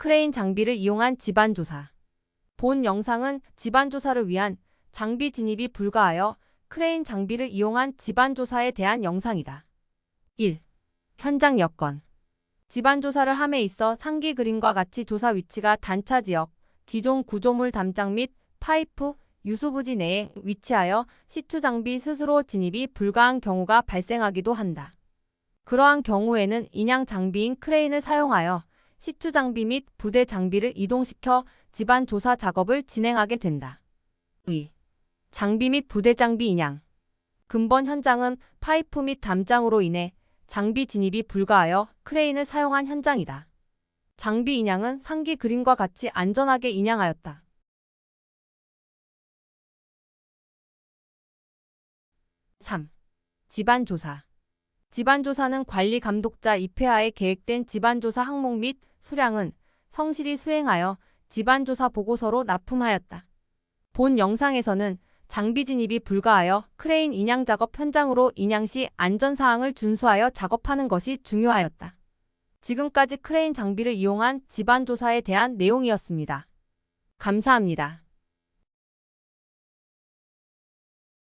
크레인 장비를 이용한 집안조사. 본 영상은 집안조사를 위한 장비 진입이 불가하여 크레인 장비를 이용한 집안조사에 대한 영상이다. 1. 현장 여건. 집안조사를 함에 있어 상기 그림과 같이 조사 위치가 단차 지역, 기존 구조물 담장 및 파이프, 유수부지 내에 위치하여 시추 장비 스스로 진입이 불가한 경우가 발생하기도 한다. 그러한 경우에는 인양 장비인 크레인을 사용하여 시추 장비 및 부대 장비를 이동시켜 집안 조사 작업을 진행하게 된다. 2. 장비 및 부대 장비 인양. 근본 현장은 파이프 및 담장으로 인해 장비 진입이 불가하여 크레인을 사용한 현장이다. 장비 인양은 상기 그림과 같이 안전하게 인양하였다. 3. 집안 조사. 집안조사는 관리 감독자 입회하에 계획된 집안조사 항목 및 수량은 성실히 수행하여 집안조사 보고서로 납품하였다. 본 영상에서는 장비 진입이 불가하여 크레인 인양 작업 현장으로 인양 시 안전사항을 준수하여 작업하는 것이 중요하였다. 지금까지 크레인 장비를 이용한 집안조사에 대한 내용이었습니다. 감사합니다.